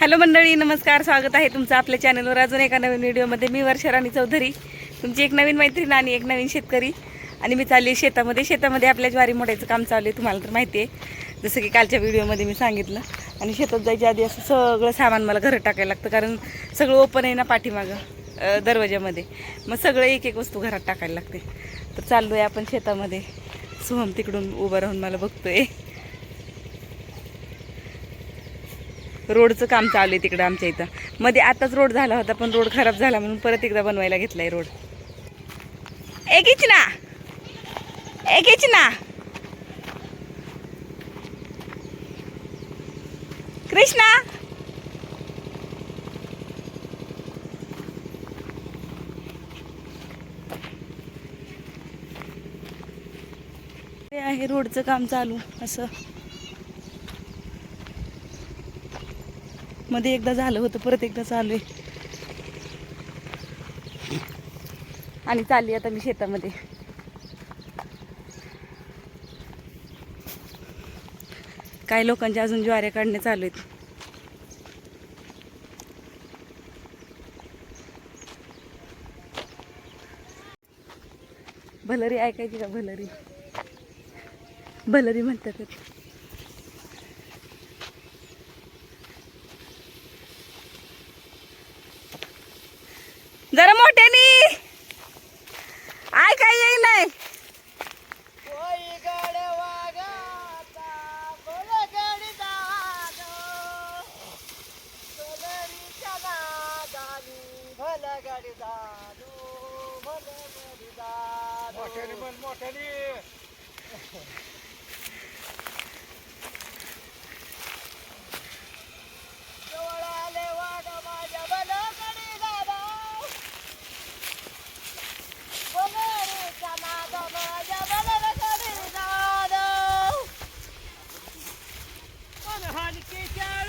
Hello मंडळी नमस्कार स्वागत आहे तुमचं आपल्या चॅनलवर अजून एका नवीन व्हिडिओमध्ये मी वर्षा राणी चौधरी. तुमची एक नवीन मैत्रीण आणि एक नवीन शेतकरी. आणि मी चालली शेतामध्ये. शेतामध्ये आपल्या ज्वारी मोडायचं काम चालू आहे तुम्हाला तर माहिती आहे. जसं की कालच्या व्हिडिओमध्ये मी सांगितलं. आणि शेतात जायच्या आधी असं सगळं सामान मला घरात टाकायला लागतं कारण सगळं ओपन आहे ना पाठीमागं दरवाज्यामध्ये. दरवाजामध्ये मग सगळं एक एक वस्तू घरात टाकायला लागते. तर चाललो आहे आपण शेतामध्ये. सोहम तिकडून उभं राहून मला बघतोय. रोडचं काम चालू आहे तिकडं आमच्या इथं. मध्ये आताच रोड झाला होता पण रोड खराब झाला म्हणून परत एकदा बनवायला घेतलाय रोड. एकीच ना एकीच ना कृष्णा! हे आहे रोडचं काम चालू असं. मध्ये एकदा झालं होतं परत एकदा चालू आहे. आणि चालली आता मी शेतामध्ये. काही लोकांच्या अजून ज्वाऱ्या काढणे चालू आहेत. भलरी ऐकायची का भलरी? भलरी म्हणतात. મોટેની બસ મોટેની Get down!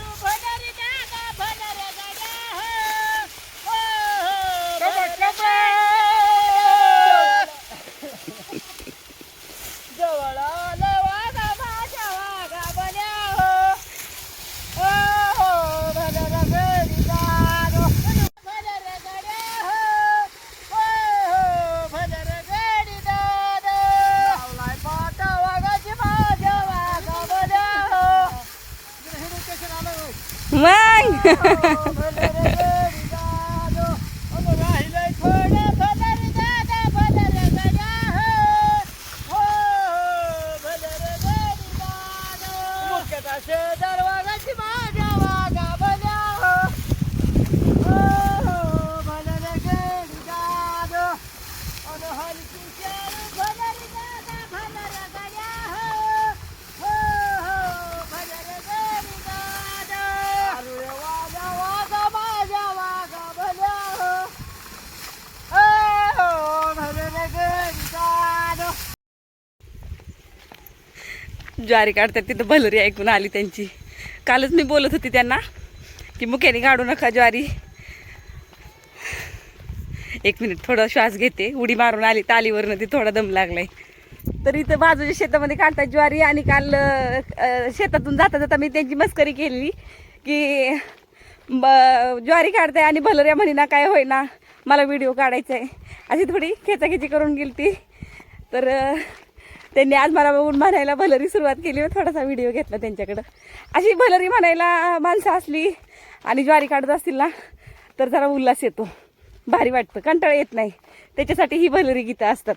मग दरवाजाची माझ्या वागा बल्या हो हो भले रे गेडी दादो अन हलकी शेरू भले रे दादा भले रे गड्या हो हो हो भले रे गेडी दादो अरे वागा वागा माझ्या वागा बल्या हो हो हो भले रे गेडी दादो ज्वारी काढतात तिथं भलरी ऐकून आली त्यांची. कालच मी बोलत होती त्यांना की मुख्याने काढू नका ज्वारी. एक मिनिट थोडा श्वास घेते. उडी मारून आली तालीवरनं ती थोडा दम लागलाय. तर इथं बाजूच्या शेतामध्ये काढतात ज्वारी आणि काल शेतातून जाता जाता मी त्यांची मस्करी केली की ब ज्वारी काढताय आणि भलऱ्या म्हणीना काय होईना मला व्हिडिओ काढायचा आहे अशी थोडी खेचाखेची करून गेली ती तर त्यांनी आज मला बघून म्हणायला भलरी सुरुवात केली व थोडासा व्हिडिओ घेतला त्यांच्याकडं. अशी भलरी म्हणायला माणसं असली आणि ज्वारी काढत असतील ना तर जरा उल्हास येतो. भारी वाटतं. कंटाळा येत नाही. त्याच्यासाठी ही भलरी गीतं असतात.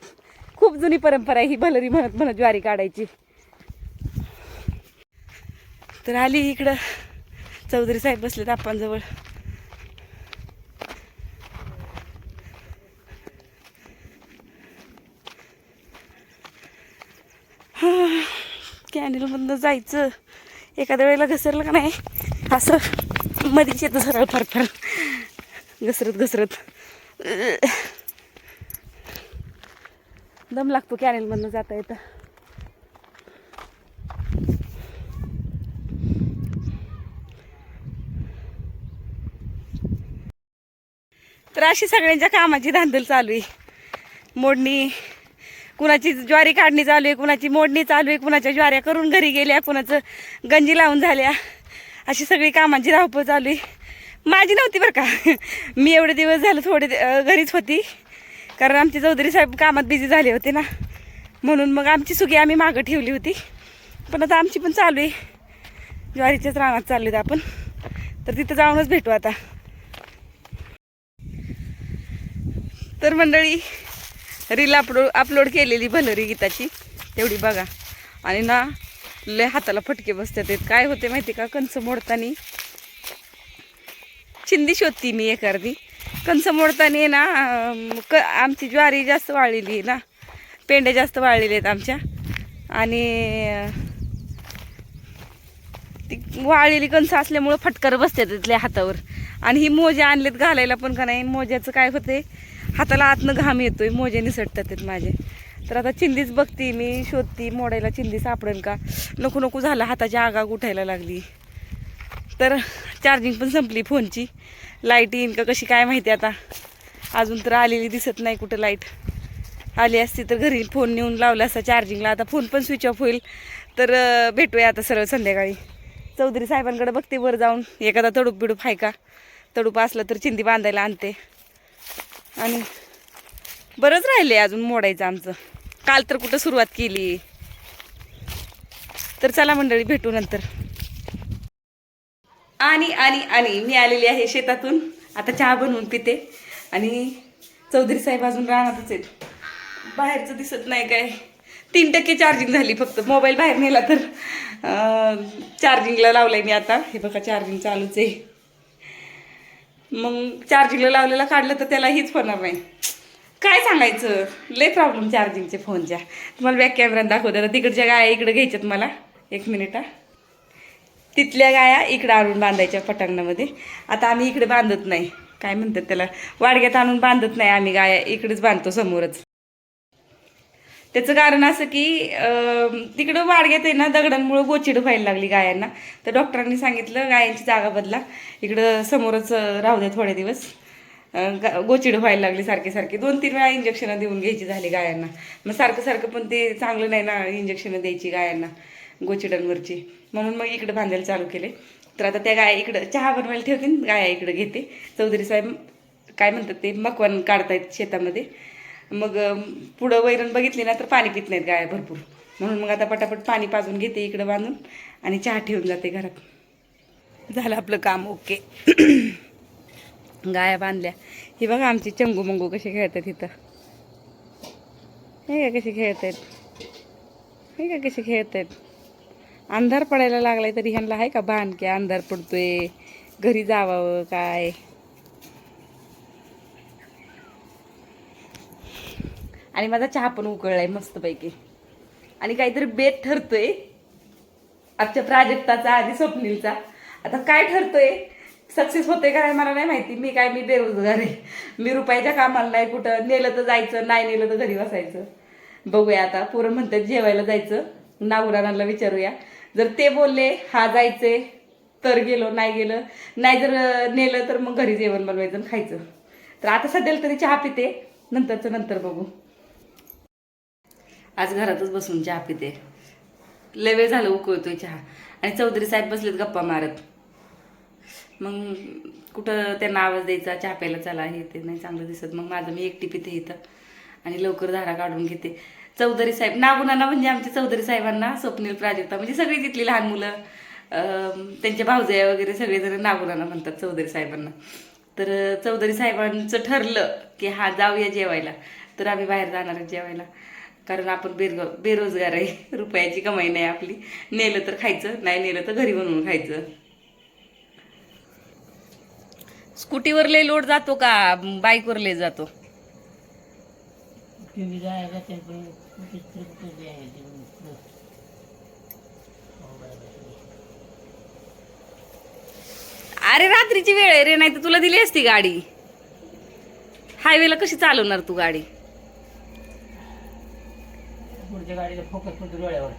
खूप जुनी परंपरा आहे ही भलरी म्हणत म्हणत ज्वारी काढायची. तर आली इकडं. चौधरी साहेब बसलेत आपणजवळ कॅनलमधनं जायचं. एखाद्या वेळेला घसरलं का नाही? असं. मधीच येतं सरळ फरफर घसरत घसरत. दम लागतो कॅनलमधनं जाता येतं. तर अशी सगळ्यांच्या कामाची धांदल चालू आहे. मोडणी कुणाची ज्वारी काढणी चालू आहे कुणाची मोडणी चालू आहे कुणाच्या ज्वाऱ्या करून घरी गेल्या कुणाचं गंजी लावून झाल्या. अशी सगळी कामांची धावपळ चालू आहे. माझी नव्हती बरं का. मी एवढे दिवस झालं थोडे घरीच होती. कारण आमचे चौधरी साहेब कामात बिझी झाले होते ना. म्हणून मग आमची सुगी आम्ही मागं ठेवली होती. पण आता आमची पण चालू आहे. ज्वारीच्याच रानात चालू आहेत आपण. तर तिथं जाऊनच भेटू आता. तर मंडळी रील अपलोड अपलोड केलेली भलरी गीताची. तेवढी बघा. आणि ना लय हाताला फटके बसतात आहेत. काय होते माहिती का? कंच मोडताना. चिंदी शोधती मी एक अर्धी. कंच मोडताना आहे ना क आमची ज्वारी जास्त वाळलेली आहे ना. पेंड्या जास्त वाळलेले आहेत आमच्या. आणि ती वाळलेली कणसं असल्यामुळं फटकर बसतात तिथल्या हातावर. आणि ही मोजे आणलेत घालायला पण का नाही? मोज्याचं काय होते हाताला आतनं घाम येतोय मोजे निसटतात आहेत माझे. तर आता चिंधीच बघती मी शोधती मोडायला चिंधी सापडेल का? नको नको झालं हाताची आगाग उठायला लागली. तर चार्जिंग पण संपली फोनची. लाइट येईन का कशी काय माहिती आता? अजून तर आलेली दिसत नाही कुठं लाइट आली असती तर घरी फोन नेऊन लावला असता चार्जिंगला आता फोन पण स्विच ऑफ होईल. तर भेटूया आता सरळ संध्याकाळी. चौधरी साहेबांकडे बघते वर जाऊन. एखादा तडूप बिडूप आहे का? तडूप असलं तर चिंदी बांधायला आणते. आणि बरंच राहिले अजून मोडायचं आमचं. काल तर कुठं सुरुवात केली. तर चला मंडळी भेटू नंतर. आणि आणि आणि मी आलेली आहे शेतातून. आता चहा बनवून पिते. आणि चौधरी साहेब अजून राहणारच आहेत. बाहेरचं दिसत नाही काय. तीन टक्के चार्जिंग झाली फक्त. मोबाईल बाहेर नेला तर चार्जिंगला लावलाय मी आता. हे बघा चार्जिंग चालूच आहे. मग चार्जिंगला लावलेला काढलं तर त्याला हीच होणार नाही काय सांगायचं? लय प्रॉब्लेम चार्जिंगचे फोनच्या तुम्हाला बॅक कॅमेऱ्यात दाखवते आता. तिकडच्या गाया इकडे घ्यायच्यात मला. एक मिनिट हा. तिथल्या गाया इकडं आणून बांधायच्या पटांगणामध्ये. आता आम्ही इकडे बांधत नाही. काय म्हणतात त्याला? वाडग्यात आणून बांधत नाही आम्ही गाया. इकडेच बांधतो समोरच. त्याचं कारण असं की तिकडं वाडग्यात आहे ना दगडांमुळं गोचिड व्हायला लागली गायांना. तर डॉक्टरांनी सांगितलं गायांची जागा बदला. इकडं समोरच राहू द्या थोडे दिवस. गा- गोचिड व्हायला लागली सारखे सारखे. दोन तीन वेळा इंजेक्शनं देऊन घ्यायची झाली गायांना. मग सारखं सारखं पण ते चांगलं नाही ना इंजेक्शनं द्यायची गायांना गोचिडांवरची. म्हणून मग इकडं बांधायला चालू केले. तर आता त्या गाया इकडं चहा बनवायला ठेवते गाया इकडं घेते. चौधरी साहेब काय म्हणतात ते मकवान काढतायत शेतामध्ये. मग पुढं वैरण बघितली ना तर पाणी पित नाहीत गाया भरपूर. म्हणून मग आता पटापट पाणी पाजून घेते इकडं बांधून आणि चहा ठेवून जाते घरात. झालं आपलं काम ओके. गाया बांधल्या. ही बघा आमची चंगू मंगू कसे खेळतात इथं. हे का कसे खेळत आहेत हे का कसे खेळत आहेत अंधार पडायला लागलाय तरी ह्यांना आहे का भान की अंधार पडतोय घरी जावावं काय? आणि माझा चहा पण उकळलाय मस्तपैकी. आणि काहीतरी बेत ठरतोय. आमच्या प्राजक्ताचा आणि स्वप्नीलचा. आता काय ठरतोय? सक्सेस होते काय मला नाही माहिती. मी काय मी बेरोजगार आहे. मी रुपयाच्या कामाला नाही कुठं. नेलं तर जायचं नाही नेलं तर घरी बसायचं. बघूया आता. पुरं म्हणतात जेवायला जायचं. नागुरानाला विचारूया. जर ते बोलले हा जायचंय तर गेलो नाही गेलं. नाही जर नेलं तर मग घरी जेवण बनवायचं आणि खायचं. तर आता सध्याला तरी चहा पिते. नंतरचं नंतर बघू. आज घरातच बसून चहा पिते. लय वेळ झालं उकळतोय चहा. आणि चौधरी साहेब बसलेत गप्पा मारत. मग कुठं त्यांना आवाज द्यायचा चहा प्यायला चला हे ते नाही चांगलं दिसत. मग माझं मी एकटी पिते इथं. आणि लवकर धारा काढून घेते. चौधरी साहेब नागुणांना म्हणजे आमच्या चौधरी साहेबांना स्वप्नील प्राजक्ता म्हणजे सगळी तिथली लहान मुलं त्यांचे त्यांच्या भावजया वगैरे सगळेजण नागुनाना म्हणतात चौधरी साहेबांना. तर चौधरी साहेबांचं ठरलं की हा जाऊया जेवायला. तर आम्ही बाहेर जाणार जेवायला. कारण आपण बेरग बेरोजगार आहे. रुपयाची कमाई नाही आपली. नेलं तर खायचं नाही नेलं तर घरी बनवून खायचं. स्कूटीवर लय लोड जातो का? बाईकवर लय जातो. अरे रात्रीची वेळ आहे रे नाही तर तुला दिली असती गाडी. हायवेला कशी चालवणार तू गाडी? पुढच्या गाडीला फोकस पडतो डोळ्यावर.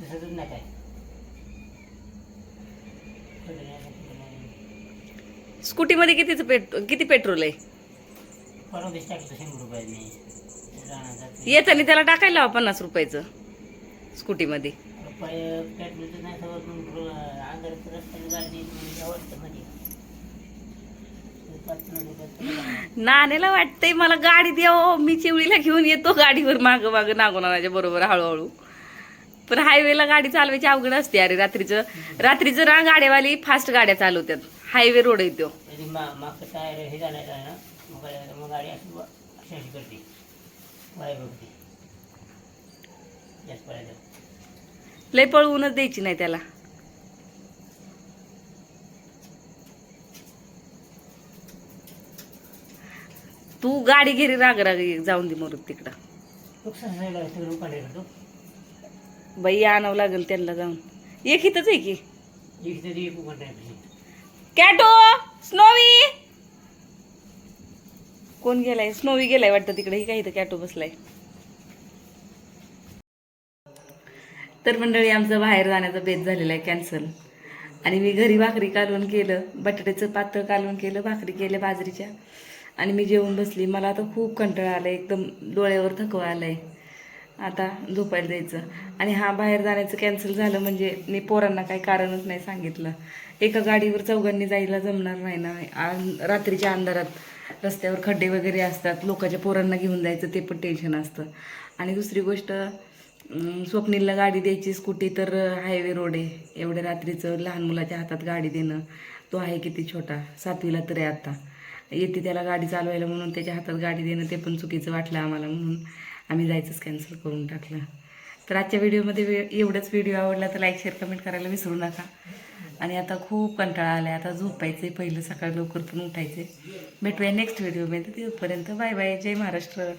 सजत नाही काय. स्कूटीमध्ये कितीचं पेट किती पेट्रोल आहे? परवा दिवशी टाकलं शंभर रुपयाने राहणार जाते येताना त्याला टाकायला लावा पन्नास रुपयाचं स्कूटीमध्ये. नाही सगळं रस्त्याने गाडी म्हणजे मध्ये. नाण्याला वाटतंय मला गाडी द्यावं मी चिवळीला घेऊन येतो गाडीवर मागं मागं नागोनाच्या बरोबर हळूहळू. पण हायवेला गाडी चालवायची अवघड असते अरे रात्रीचं. रात्रीचं ना गाड्यावाली फास्ट गाड्या चालवतात हायवे रोड येतो कधी मा मागचं टायर हे झालं आहे ना मग गाडी- मग गाडी अशी व- अशी अशी करते वाय बघते जास्त पडायचं लय पळवूनच द्यायची नाही त्याला तू गाडी घेरी राग राग जाऊन दे मरून तिकडं. करतो बाई आणावं लागेल त्यांना जाऊन. एक इथंच आहे की? तरी कॅटो स्नोवी! कोण गेलाय? स्नोवी गेलाय वाटतं तिकडे. ही काय इथं कॅटो बसलाय? तर मंडळी आमचं बाहेर जाण्याचा बेत झालेला आहे कॅन्सल आणि मी घरी भाकरी कालवण केलं बटाट्याचं पातळ कालवण केलं भाकरी केल्या बाजरीच्या. आणि मी जेवून बसली. मला आता खूप कंटाळा आला एकदम डोळ्यावर थकवा आलाय. आता झोपायला जायचं. आणि हा बाहेर जाण्याचं कॅन्सल झालं म्हणजे मी पोरांना काही कारणच नाही सांगितलं. एका गाडीवर चौघांनी जायला जमणार नाही ना. रात्रीच्या अंधारात रस्त्यावर खड्डे वगैरे असतात. लोकांच्या पोरांना घेऊन जायचं ते पण टेन्शन असतं. आणि दुसरी गोष्ट स्वप्नीलला गाडी द्यायची स्कूटी तर हायवे रोड आहे. एवढ्या रात्रीचं लहान मुलाच्या हातात गाडी देणं तो आहे किती छोटा. सातवीला तरी आता. येते त्याला गाडी चालवायला म्हणून त्याच्या हातात गाडी देणं ते पण चुकीचं वाटलं आम्हाला म्हणून आम्ही जायचंच कॅन्सल करून टाकलं. तर आजच्या व्हिडिओमध्ये वे एवढंच व्हिडिओ आवडला तर लाईक शेअर कमेंट करायला विसरू नका. आणि आता खूप कंटाळा आला आहे आता झोपायचं आहे पहिलं सकाळी लवकर पण उठायचं भेटूया नेक्स्ट व्हिडिओमध्ये तिथपर्यंत बाय बाय जय महाराष्ट्र.